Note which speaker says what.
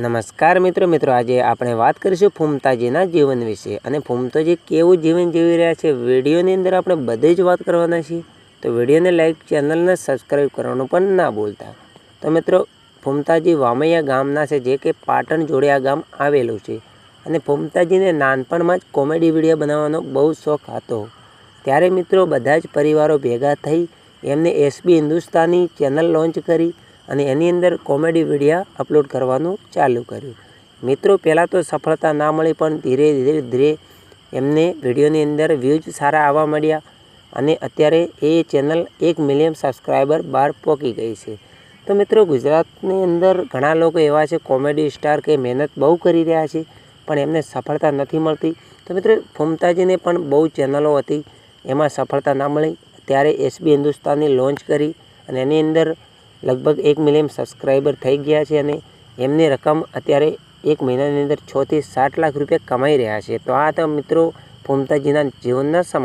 Speaker 1: નમસ્કાર મિત્રો મિત્રો, આજે આપણે વાત કરીશું ફૂમતાજીના જીવન વિશે. અને ફૂમતાજી કેવું જીવન જીવી રહ્યા છે, વિડીયોની અંદર આપણે બધી જ વાત કરવાના છીએ. તો વિડીયોને લાઈક, ચેનલને સબસ્ક્રાઈબ કરવાનું પણ ના ભૂલતા. તો મિત્રો, ફૂમતાજી વામૈયા ગામના છે, જે કે પાટણ જોડિયા ગામ આવેલું છે. અને ફૂમતાજીને નાનપણમાં જ કોમેડી વીડિયો બનાવવાનો બહુ શોખ હતો. ત્યારે મિત્રો, બધા જ પરિવારો ભેગા થઈ એમને એસબી હિન્દુસ્તાની ચેનલ લોન્ચ કરી. અને એની અંદર કોમેડી વિડીયા અપલોડ કરવાનું ચાલુ કર્યું. મિત્રો, પહેલાં તો સફળતા ના મળી, પણ ધીરે ધીરે ધીરે એમને વિડીયોની અંદર વ્યૂઝ સારા આવવા મળ્યા અને અત્યારે એ ચેનલ એક મિલિયન સબસ્ક્રાઈબર બહાર પહોંચી ગઈ છે. તો મિત્રો, ગુજરાતની અંદર ઘણા લોકો એવા છે કોમેડી સ્ટાર કે મહેનત બહુ કરી રહ્યા છે, પણ એમને સફળતા નથી મળતી. તો મિત્રો, ફૂમતાજીને પણ બહુ ચેનલો હતી, એમાં સફળતા ના મળી. ત્યારે એસબી હિન્દુસ્તાનની લોન્ચ કરી અને એની અંદર લગભગ એક મિલિયન સબસ્ક્રાઈબર થઈ ગયા છે અને એમની રકમ અત્યારે એક મહિનાની અંદર છથી સાત લાખ રૂપિયા કમાઈ રહ્યા છે. તો આ તો મિત્રો ફૂમતાજીના જીવનના સમા